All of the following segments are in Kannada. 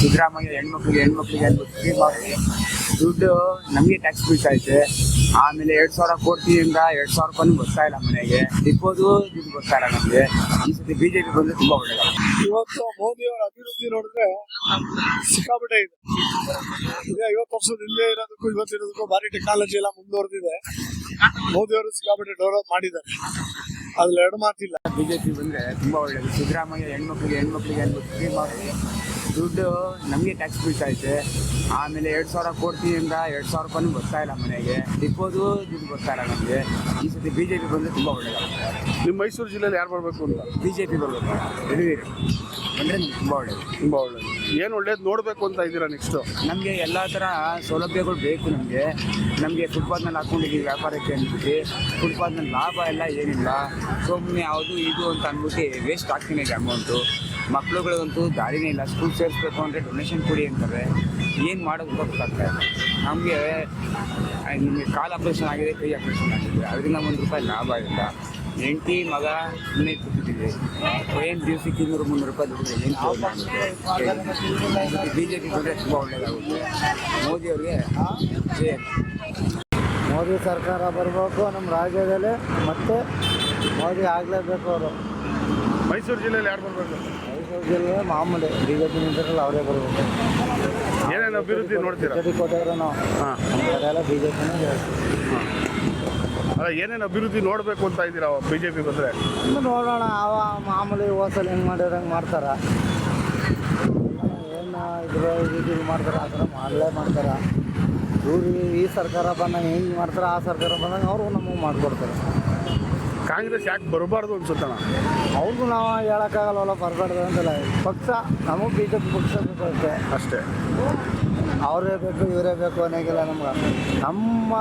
ಸಿದ್ದರಾಮಯ್ಯ ಹೆಣ್ಮಕ್ಳಿಗೆ ಹೆಣ್ಮಕ್ಳಿಗೆ ಅಂದ್ಬಿಟ್ಟು ಫ್ರೀ ಮಾಡಿ ದುಡ್ಡು ನಮಗೆ ಟ್ಯಾಕ್ಸ್ ಬೀಳ್ತೈತೆ ಆಮೇಲೆ ಎರಡು ಸಾವಿರ ಕೋಟಿಯಿಂದ ಎರಡು ಸಾವಿರ ರೂಪಾಯಿ ಬರ್ತಾ ಇಲ್ಲ ಮನೆಗೆ. ಇಪ್ಪೋದು ದುಡ್ಡು ಬರ್ತಾ ಇಲ್ಲ ನಮಗೆ. ಈ ಸತಿ ಬಿಜೆಪಿ ಬಂದ್ರೆ ತುಂಬಾ ಒಳ್ಳೇದಾಗುತ್ತೆ ಇವತ್ತು ಮೋದಿ ಅವರ ಅಭಿವೃದ್ಧಿ ನೋಡಿದ್ರೆ ಸಿಕ್ಕಾಪಟ್ಟೆ ಇದೆ. ಈಗ ಐವತ್ತು ವರ್ಷದ ಇಲ್ಲೇ ಇರೋದಕ್ಕೂ ಇವತ್ತಿರೋದಕ್ಕೂ ಭಾರಿ ಟೆಕ್ನಾಲಜಿ ಎಲ್ಲ ಮುಂದುವರೆದಿದೆ. ಮೋದಿ ಅವರು ಸಿಕ್ಕಾಪಟ್ಟೆ ಡೆವಲಪ್ ಮಾಡಿದ್ದಾರೆ. ಅದ್ರಲ್ಲಿ ಎರಡು ಮಾತಿಲ್ಲ. ಬಿಜೆಪಿ ಬಂದ್ರೆ ತುಂಬಾ ಒಳ್ಳೇದು. ಸಿದ್ದರಾಮಯ್ಯ ಹೆಣ್ಮಕ್ಳಿಗೆ ಹೆಣ್ಮಕ್ಳಿಗೆ ಅಂದ್ಬಿಟ್ಟು ಫ್ರೀ ಮಾಡಿ ದುಡ್ಡು ನಮಗೆ ಟ್ಯಾಕ್ಸ್ ಬೀಳ್ತೈತೆ ಆಮೇಲೆ ಎರಡು ಸಾವಿರ ಕೋಟಿಯಿಂದ ಎರಡು ಸಾವಿರ ರೂಪಾಯಿ ಬರ್ತಾ ಇಲ್ಲ ಮನೆಗೆ. ಡಿಪೋದು ದುಡ್ಡು ಬರ್ತಾ ಇಲ್ಲ ನಮಗೆ. ಈ ಸತಿ ಪಿ ಬಂದರೆ ತುಂಬ ಒಳ್ಳೇದು ನಿಮ್ಮ ಮೈಸೂರು ಜಿಲ್ಲೆಯಲ್ಲಿ ಯಾರು ಬರಬೇಕು ಅಂತ? ಬಿಜೆಪಿ ಪಿ ಬರಬೇಕು. ಎಲ್ಲಿ ಅಂದರೆ ತುಂಬ ಒಳ್ಳೆಯದು ತುಂಬ ಒಳ್ಳೆಯದು ಏನು ಒಳ್ಳೇದು ನೋಡಬೇಕು ಅಂತ ಇದ್ದೀರಾ ನೆಕ್ಸ್ಟು ನಮಗೆ ಎಲ್ಲ ಥರ ಸೌಲಭ್ಯಗಳು ಬೇಕು ನಮಗೆ. ನಮಗೆ ಫುಟ್ಪಾತ್ನಲ್ಲಿ ಹಾಕ್ಕೊಂಡಿದ್ದೀವಿ ವ್ಯಾಪಾರಕ್ಕೆ ಅಂದ್ಬಿಟ್ಟು. ಫುಟ್ಪಾತ್ನಲ್ಲಿ ಲಾಭ ಎಲ್ಲ ಏನಿಲ್ಲ. ಸುಮ್ಮನೆ ಯಾವುದು ಇದು ಅಂತ ಅಂದ್ಬಿಟ್ಟು ವೇಸ್ಟ್ ಆಗ್ತೀನಿ ಅಮೌಂಟು ಮಕ್ಳುಗಳಿಗಂತೂ ದಾರಿನೇ ಇಲ್ಲ. ಸ್ಕೂಲ್ ಸೇರಿಸ್ಬೇಕು ಅಂದರೆ ಡೊನೇಷನ್ ಕೊಡಿ ಅಂತಾರೆ. ಏನು ಮಾಡೋದು ಗೊತ್ತಾಗ್ತಾ ಇಲ್ಲ. ನಮಗೆ ನಿಮಗೆ ಕಾಲು ಆಪ್ರೇಷನ್ ಆಗಿದೆ ಕೈ ಆಪ್ರೇಷನ್ ಆಗಿದೆ. ಅದರಿಂದ ಒಂದು ರೂಪಾಯಿ ಲಾಭ ಇಲ್ಲ. ಹೆಂಡತಿ ಮಗ ಸುಮ್ಮನೆ ಕೂತಿದ್ದೀವಿ. ಏನು ದಿವಸಕ್ಕೆ ಇನ್ನೂರು ಮುನ್ನೂರು ರೂಪಾಯಿ ದುಡ್ಡು ಏನು ಬಿ ಜೆ ಪಿ ಬಂದರೆ ತುಂಬ ಒಳ್ಳೆಯದಾಗುತ್ತೆ ಮೋದಿ ಅವ್ರಿಗೆ ಜಯ ಮೋದಿ ಸರ್ಕಾರ ಬರಬೇಕು ನಮ್ಮ ರಾಜ್ಯದಲ್ಲಿ ಮತ್ತೆ ಮೋದಿ ಆಗಲೇಬೇಕು ಅವರು. ಮೈಸೂರು ಜಿಲ್ಲೆಯಲ್ಲಿ ಯಾರು ಬರಬೇಕು? ಮಾಮೂಲಿ ಬಿ ಜೆ ಪಿ ನಿಂತಿರಲ್ಲ ಅವರೇ ಬರಬೇಕು. ಏನೇನು ಅಭಿವೃದ್ಧಿ ನೋಡ್ತೀರಾ? ಚಟಿ ಕೊಟ್ಟವ್ರೆ ನಾವು ಹಾಂ. ಬಿ ಜೆ ಪಿನೇ ಅಲ್ಲ ಏನೇನು ಅಭಿವೃದ್ಧಿ ನೋಡಬೇಕು ಅಂತ ಇದ್ದೀರಾ ಬಿ ಜೆ ಪಿ ಬಂದರೆ? ಇನ್ನು ನೋಡೋಣ ಅವ ಮಾಮೂಲಿ ಹೋಸಲ್ ಹೆಂಗೆ ಮಾಡಿದ್ರೆ ಹಂಗೆ ಮಾಡ್ತಾರ. ಏನು ಇದ್ರ ಇದು ಮಾಡ್ತಾರೆ ಆ ಥರ ಮಾಡಲೇ ಮಾಡ್ತಾರೆ. ಇವ್ರು ಈ ಸರ್ಕಾರ ಬಂದಾಗ ಹೆಂಗೆ ಮಾಡ್ತಾರೆ ಆ ಸರ್ಕಾರ ಬಂದಾಗ ಅವರು ನಮಗೆ ಮಾಡಿಕೊಡ್ತಾರೆ. ಕಾಂಗ್ರೆಸ್ ಯಾಕೆ ಬರಬಾರ್ದು ಅನ್ಸುತ್ತಣ್ಣ? ಅವ್ರಿಗೂ ನಾವು ಹೇಳೋಕ್ಕಾಗಲ್ವಲ್ಲ ಬರಬಾರ್ದು ಅಂತಲ್ಲ. ಪಕ್ಷ ನಮಗೆ ಬಿ ಜೆ ಪಿ ಪಕ್ಷ ಬೇಕು ಅಷ್ಟೇ. ಅಷ್ಟೇ. ಅವರೇ ಬೇಕು ಇವರೇ ಬೇಕು ಅನ್ನೋಂಗಿಲ್ಲ ನಮ್ಗೆ. ನಮ್ಮ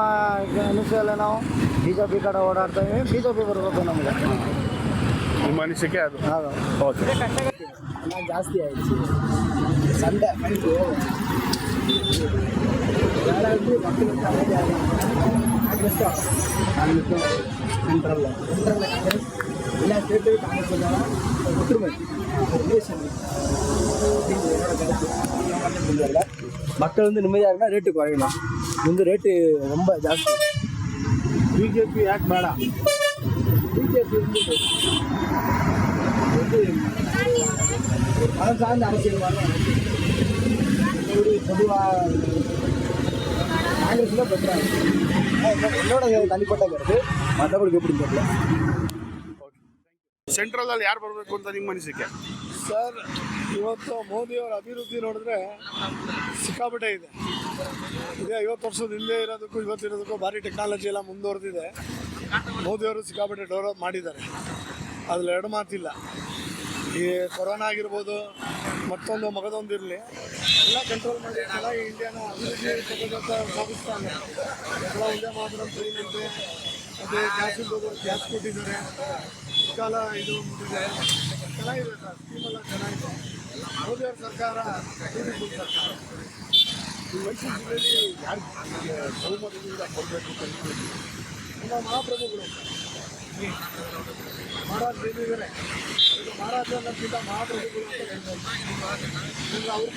ಅನಿಸಲ್ಲ ನಾವು ಬಿ ಜೆ ಪಿ ಕಡೆ ಓಡಾಡ್ತಾ ಇದ್ದೀವಿ ಬಿ ಜೆ ಪಿ ಬರಬೇಕು ನಮಗೆ. ನಿಮ್ಮ ಅನಿಸಿಕೆ ಅದು? ಹೌದು. ಓಕೆ ಜಾಸ್ತಿ ಆಯ್ತು. ಸಂಡೆ. కాంగ్రెస్లో సెంట్రల్లో సెంట్రల్లో కాంగ్రెస్ ఇలా స్టేట్ కాంగ్రెస్ ద్వారా ஒற்றுமை ரிலேஷன் மக்கள் வந்து நிம்மதியாக இருந்தால் ரேட்டு குறையணும் வந்து ரேட்டு ரொம்ப ஜாஸ்தி பிஜேபி ஆக்ட் மேடா பிஜேபி வந்து வந்து மதம் சார்ந்த அரசியல் பொதுவாக காங்கிரஸில் பெற்றாங்க. என்னோட தனிப்பட்ட கருத்து மற்றபடிக்கு எப்படி தெரியல ಸೆಂಟ್ರಲಲ್ಲಿ ಯಾರು ಬರಬೇಕು ಅಂತ ನಿಮ್ಮ ಅನಿಸಿಕೆ ಸರ್ ಇವತ್ತು ಮೋದಿಯವರ ಅಭಿವೃದ್ಧಿ ನೋಡಿದ್ರೆ ಸಿಕ್ಕಾಪಟ್ಟೆ ಇದೆ ಇದೇ ಐವತ್ತು ವರ್ಷದ ಹಿಂದೆ ಇರೋದಕ್ಕೂ ಇವತ್ತಿರೋದಕ್ಕೂ ಭಾರಿ ಟೆಕ್ನಾಲಜಿ ಎಲ್ಲ ಮುಂದುವರೆದಿದೆ ಮೋದಿಯವರು ಸಿಕ್ಕಾಪಟ್ಟೆ ಡೆವಲಪ್ ಮಾಡಿದ್ದಾರೆ ಅದ್ರಲ್ಲಿ ಎರಡು ಮಾತಿಲ್ಲ ಈ ಕೊರೋನಾ ಆಗಿರ್ಬೋದು ಮತ್ತೊಂದು ಮಗದೊಂದು ಇರಲಿ ಎಲ್ಲ ಕಂಟ್ರೋಲ್ ಮಾಡಿ. ಎಲ್ಲ ಇಂಡಿಯಾನ ಅಭಿವೃದ್ಧಿ ಸಾಗಿಸ್ತಾನೆ. ಎಲ್ಲ ಒಂದೇ ಮಾತ್ರ ಅಂತೆ ಅದೇ ಗ್ಯಾಸ್ ಗ್ಯಾಸ್ ಕೊಟ್ಟಿದ್ದಾರೆ. ಕಾಲ ಇದು ಮುಗಿದಿದೆ. ಚೆನ್ನಾಗಿದೆ ಸರ್. ಸ್ಕೀಮೆಲ್ಲ ಚೆನ್ನಾಗಿದೆ. ಮೋದಿಯವ್ರ ಸರ್ಕಾರ beautiful ಸರ್ಕಾರ ಈ ಮೈಸೂರು ಜಿಲ್ಲೆಯಲ್ಲಿ ಯಾರು ಬಹುಮತದಿಂದ ಕೊಡಬೇಕು ಅಂತ. ನಮ್ಮ ಮಹಾಪ್ರಭುಗಳು. ಮಹಾರಾಜ ಏನಿದ್ದಾರೆ ಇದು ಅಂತ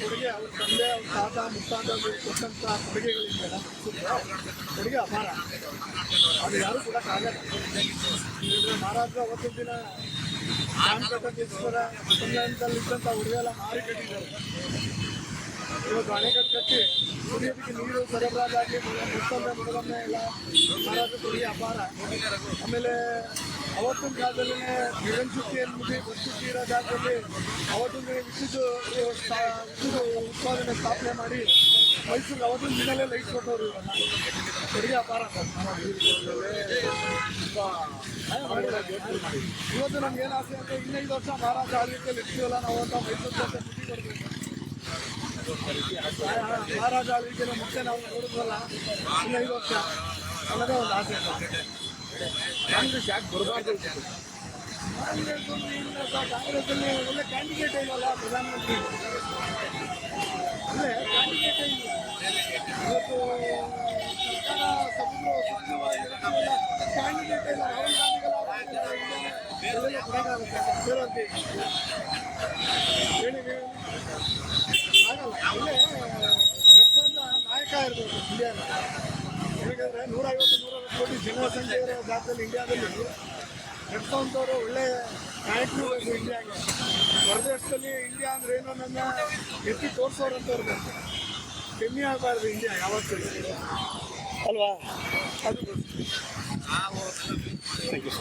ಕೊಡುಗೆ ಅವ್ರ ತಂದೆ ಅವ್ರ ತಾತ ಮುತ್ತಾತ ಕೊಟ್ಟಂಥ ಕೊಡುಗೆಗಳಿಂದ ಕೊಡುಗೆ ಅಪಾರ ಅದು ಯಾರು ಕೊಡೋಕ್ಕಾಗಲ್ಲ ಈಗ ಮಹಾರಾಜ ಅವತ್ತಿನ ದಿನ ಚಾಮರಾಜೇಶ್ವರ ಸಂಘದಲ್ಲಿದ್ದಂಥ ಹುಡುಗೆಲ್ಲ ಮಾರಿ ಕಟ್ಟಿದ್ದಾರೆ. ಇವತ್ತು ಅಣೆಕಟ್ಟು ಕಟ್ಟಿ ಕುಡಿಯೋದಕ್ಕೆ ನೀರು ಸರಬರಾಜಾಗಿ ಎಲ್ಲ ಮಹಾರಾಜ ಕೊಡುಗೆ ಅಪಾರ. ಆಮೇಲೆ ಅವತ್ತಿನ ಕಾಲದಲ್ಲಿ ಮಿಲನ್ಶುಕ್ತಿ ಮುಗಿ ಬಸ್ಸುಕ್ತಿ ಇರೋ ಜಾಗದಲ್ಲಿ ಅವತ್ತಿನ ವಿದ್ಯುತ್ ಉತ್ಪಾದನೆ ಸ್ಥಾಪನೆ ಮಾಡಿ ಮೈಸೂರು ಅವತ್ತಿನ ದಿನಲ್ಲೇ ಲೈಟ್ ಕೊಟ್ಟವರು ಕೊಡುಗೆ ಅಪಾರ. ಇವತ್ತು ನಮ್ಗೆ ಏನು ಆಸೆ ಅಂದರೆ ಇನ್ನೈದು ವರ್ಷ ಮಹಾರಾಜ ಆಡಳಿತದಲ್ಲಿ ಇರ್ತೀವಲ್ಲ, ನಾವು ಅಂತ ಮೈಸೂರು ಅಂತ ಕೊಡ್ಬೇಕು ಕೊಡಬೇಕು ಮಹಾರಾಜ ಆಳ್ವಿಕೆನ ಮತ್ತೆ ನಾವು ನೋಡಿದ್ವಲ್ಲ ಹದಿನೈದು ವರ್ಷ ಅನ್ನೋದೇ ಒಂದು ಆಸೆ ಕಾಂಗ್ರೆಸ್ ಯಾಕೆ ಬರಬಾರ್ದು ಕಾಂಗ್ರೆಸ್ ಕಾಂಗ್ರೆಸ್ಸಲ್ಲಿ ಒಳ್ಳೆ ಕ್ಯಾಂಡಿಡೇಟ್ ಪ್ರಧಾನಮಂತ್ರಿ ಅಂದರೆ ಕ್ಯಾಂಡಿಡೇಟೇ ಇಲ್ಲ ಇವತ್ತು ಸರ್ಕಾರ ಸಭೆಗಳು ಕ್ಯಾಂಡಿಡೇಟ್ ಇಲ್ಲ ರಾಹುಲ್ ಗಾಂಧಿಗಳ ಹೇಳಿ ಕೊಡೋಕ್ಕಾಗುತ್ತೆ ನಾಯಕ ಇರ್ಬೋದು ಇಂಡಿಯಾದ ಹೇಗಾದ್ರೆ ನೂರೈವತ್ತು ನೂರ ಕೋಟಿ ಜನಸಂಖ್ಯೆಯ ಜಾಗದಲ್ಲಿ ಇಂಡಿಯಾದಲ್ಲಿ ನಡೆಸುವಂಥವ್ರು ಒಳ್ಳೆ ನಾಯಕರು ಬೇಕು ಇಂಡಿಯಾಗೆ. ಹೊರದೇಶದಲ್ಲಿ ಇಂಡಿಯಾ ಅಂದ್ರೆ ಏನೋ ನನ್ನ ಎತ್ತಿ ತೋರಿಸೋರಂಥವ್ರು ಬೇಕು ಕಮ್ಮಿ ಆಗಬಾರ್ದು ಇಂಡಿಯಾ ಯಾವತ್ತೂ. ಅಲ್ವಾ? ಅದು ಥ್ಯಾಂಕ್ ಯು